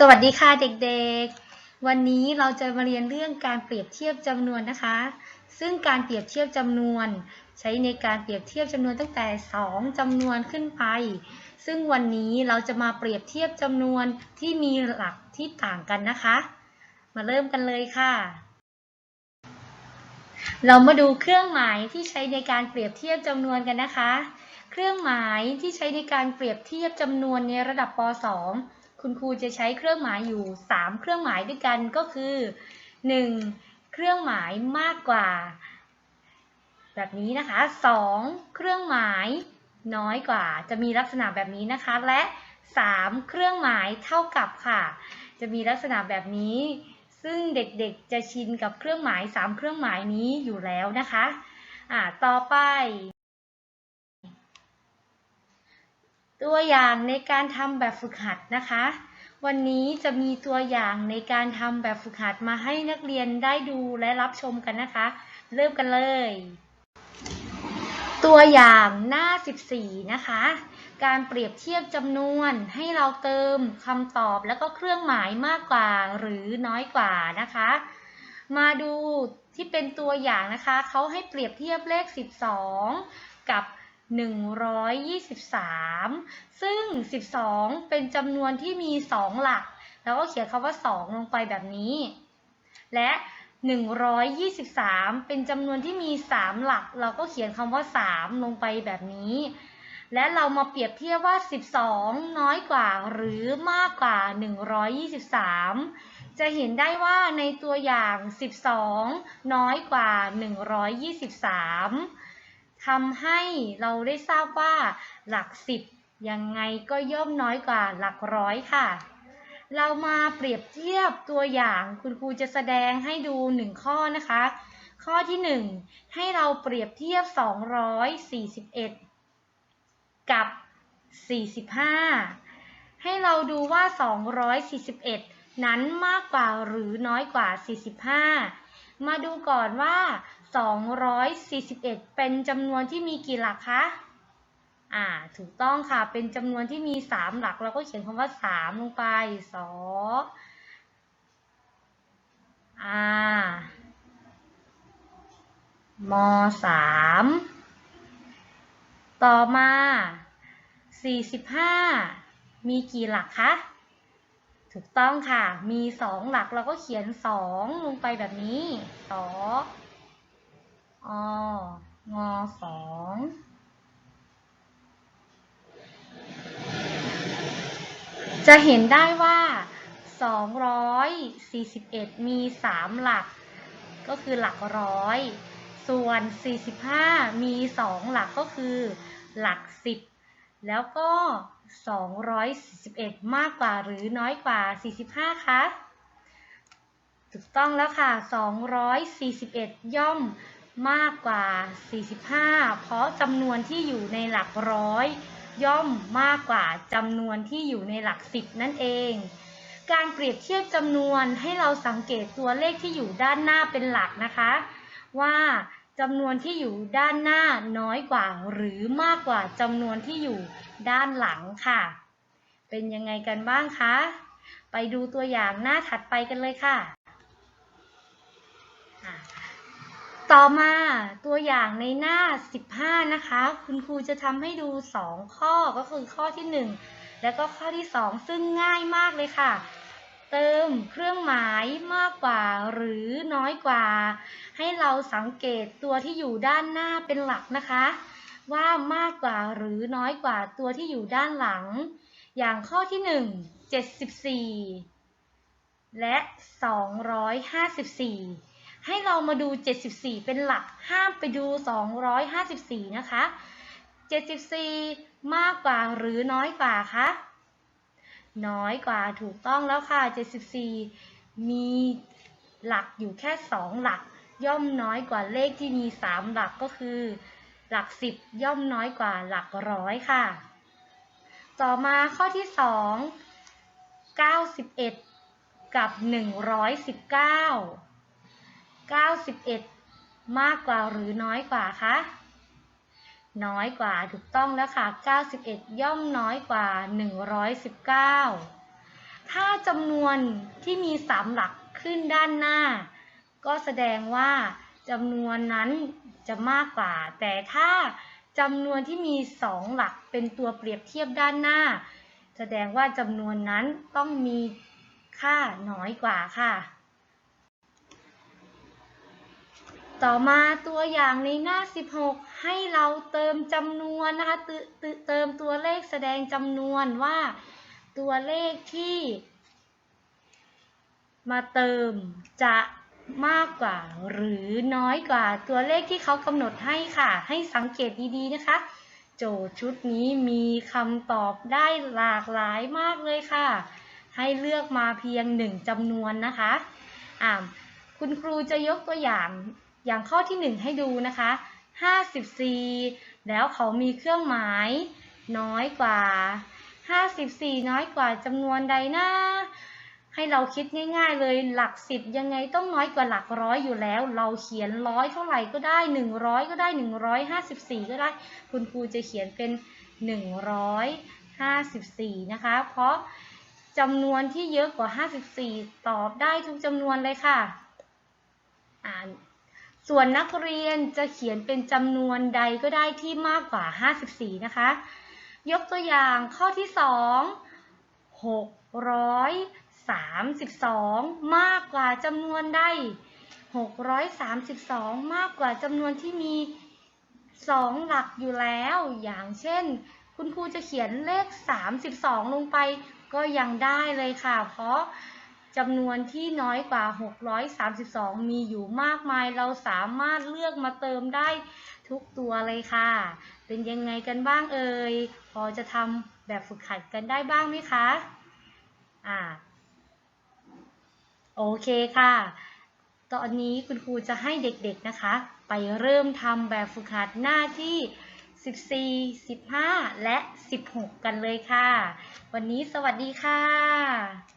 สวัสดีค่ะเด็กๆ วันนี้เราจะมาเรียนเรื่องการเปรียบเทียบจำนวนนะคะ ซึ่งการเปรียบเทียบจำนวน ใช้ในการเปรียบเทียบจำนวนตั้งแต่ 2จำนวนขึ้นไป ซึ่งวันนี้เราจะมาเปรียบเทียบจำนวนที่มีหลักที่ต่างกันนะคะ มาเริ่มกันเลยค่ะ เรามาดูเครื่องหมายที่ใช้ในการเปรียบเทียบจำนวนกันนะคะ เครื่องหมายที่ใช้ในการเปรียบเทียบจำนวนในระดับป .2 คุณครูจะใช้เครื่องหมายอยู่ 3 เครื่องหมายด้วยกันก็คือ 1. เครื่องหมายมากกว่า แบบนี้นะคะ 2. เครื่องหมายน้อยกว่า จะมีลักษณะแบบนี้นะคะ และ 3. เครื่องหมายเท่ากับค่ะ จะมีลักษณะแบบนี้ ซึ่งเด็กๆจะชินกับเครื่องหมาย 3 เครื่องหมายนี้อยู่แล้วนะคะ อ่า ต่อไป ตัวอย่างในการทำแบบฝึกหัดนะคะ วันนี้จะมีตัวอย่างในการทำแบบฝึกหัดมาให้นักเรียนได้ดูและรับชมกันนะคะ เริ่มกันเลย ตัวอย่างหน้า 14 นะคะ การเปรียบเทียบจำนวนให้เราเติมคำตอบแล้วก็เครื่องหมายมากกว่าหรือน้อยกว่านะคะ มาดูที่เป็นตัวอย่างนะคะ เขาให้เปรียบเทียบเลข 12 กับ 123 ซึ่ง 12 เป็นจำนวนที่มี 2 หลัก แล้วก็เขียนคำว่า 2 ลงไปแบบนี้ และ 123 เป็นจำนวนที่มี 3 หลัก เราก็เขียนคำว่า 3 ลงไปแบบนี้ และเรามาเปรียบเทียบว่า 12 น้อยกว่าหรือมากกว่า 123 จะเห็นได้ว่าในตัวอย่าง 12 น้อยกว่า 123 ทำให้เราได้ทราบว่าหลัก10ยังไงก็ย่อมน้อยกว่าหลักร้อยค่ะ เรามาเปรียบเทียบตัวอย่างคุณครูจะแสดงให้ดูหนึ่งข้อนะคะ ข้อที่1ให้เราเปรียบเทียบ 241 กับ 45 ให้เราดูว่า 241 นั้นมากกว่าหรือน้อยกว่า 45 มาดูก่อนว่า 241 เป็นจำนวนที่มีกี่หลักคะ อ่า ถูกต้องค่ะ เป็นจำนวนที่มี 3 หลัก เราก็เขียนคำว่า 3 ลงไป สออามสามต่อมา 45 มีกี่หลักคะ ถูกต้องค่ะ มี 2 หลักเราก็เขียน 2 ลงไปแบบนี้สอองอสองจะเห็นได้ว่า 241 มี 3 หลัก ก็คือหลักร้อย ส่วน 45 มี 2 หลักก็คือหลัก 10 แล้วก็ 241 มากกว่าหรือน้อยกว่า 45 คะถูกต้องแล้วค่ะ 241 ย่อมมากกว่า 45 เพราะจำนวนที่อยู่ในหลักร้อย ย่อมมากกว่าจำนวนที่อยู่ในหลัก10นั่นเอง การเปรียบเทียบจำนวนให้เราสังเกตตัวเลขที่อยู่ด้านหน้าเป็นหลักนะคะ ว่า จำนวนที่อยู่ด้านหน้าน้อยกว่าหรือมากกว่าจำนวนที่อยู่ด้านหลังค่ะ เป็นยังไงกันบ้างคะ ไปดูตัวอย่างหน้าถัดไปกันเลยค่ะ ต่อมาตัวอย่างในหน้า 15 นะคะ คุณครูจะทำให้ดู 2 ข้อก็คือข้อที่ 1 และก็ข้อที่ 2 ซึ่งง่ายมากเลยค่ะ เติมเครื่องหมายมากกว่าหรือน้อยกว่า ให้เราสังเกตตัวที่อยู่ด้านหน้าเป็นหลักนะคะ ว่ามากกว่าหรือน้อยกว่าตัวที่อยู่ด้านหลัง อย่างข้อที่ 1 74 และ 254 ให้เรามาดู 74 เป็นหลักห้ามไปดู 254 นะคะ 74 มากกว่าหรือน้อยกว่าคะ น้อยกว่าถูกต้องแล้วค่ะ 74 มีหลักอยู่แค่ 2 หลัก ย่อมน้อยกว่าเลขที่มี 3 หลักก็คือ หลัก 10 ย่อมน้อยกว่าหลักร้อยค่ะ ต่อมาข้อที่ 2 91 กับ 119 91 มากกว่าหรือน้อยกว่าคะ น้อยกว่าถูกต้องแล้วค่ะ 91 ย่อมน้อยกว่า 119 ถ้าจำนวนที่มีสามหลักขึ้นด้านหน้า ก็แสดงว่าจำนวนนั้นจะมากกว่า แต่ถ้าจำนวนที่มีสองหลักเป็นตัวเปรียบเทียบด้านหน้า แสดงว่าจำนวนนั้นต้องมีค่าน้อยกว่าค่ะ ต่อมาตัวอย่างในหน้า 16 ให้เราเติมจำนวนนะคะเติเติเติมตัวเลขแสดงจำนวนว่า ตัวเลขที่ มาเติมจะมากกว่าหรือน้อยกว่าตัวเลขที่เขากำหนดให้ค่ะ ให้สังเกตดีๆนะคะ โจทย์ชุดนี้มีคำตอบได้หลากหลายมากเลยค่ะ ให้เลือกมาเพียงหนึ่งจำนวนนะคะอ่าคุณครูจะยกตัวอย่าง อย่างข้อที่หนึ่งให้ดูนะคะ 54 แล้วเขามีเครื่องหมายน้อยกว่า 54 น้อยกว่าจำนวนใดนะ ให้เราคิดง่าย ๆ เลยหลักสิบยังไงต้องน้อยกว่าหลักร้อยอยู่แล้ว เราเขียนร้อยเท่าไหร่ก็ได้ 100 ก็ได้ 154 ก็ได้ คุณครูจะเขียนเป็น 154 นะคะ เพราะจำนวนที่เยอะกว่า 54 ตอบได้ทุกจำนวนเลยค่ะ อ่าน ส่วนนักเรียนจะเขียนเป็นจำนวนใดก็ได้ที่มากกว่า 54 นะคะ ยกตัวอย่างข้อที่ 2 632 มากกว่าจำนวนใด 632 มากกว่าจำนวนที่มี 2 หลักอยู่แล้ว อย่างเช่น คุณครูจะเขียนเลข 32 ลงไปก็ยังได้เลยค่ะ เพราะ จำนวนที่น้อยกว่า 632 มีอยู่มากมาย เราสามารถเลือกมาเติมได้ทุกตัวเลยค่ะ เป็นยังไงกันบ้างเอ่ย พอจะทำแบบฝึกหัดกันได้บ้างไหมคะ อ่า โอเคค่ะ ตอนนี้คุณครูจะให้เด็กๆนะคะ ไปเริ่มทำแบบฝึกหัดหน้าที่14 15 และ 16 กันเลยค่ะ วันนี้สวัสดีค่ะ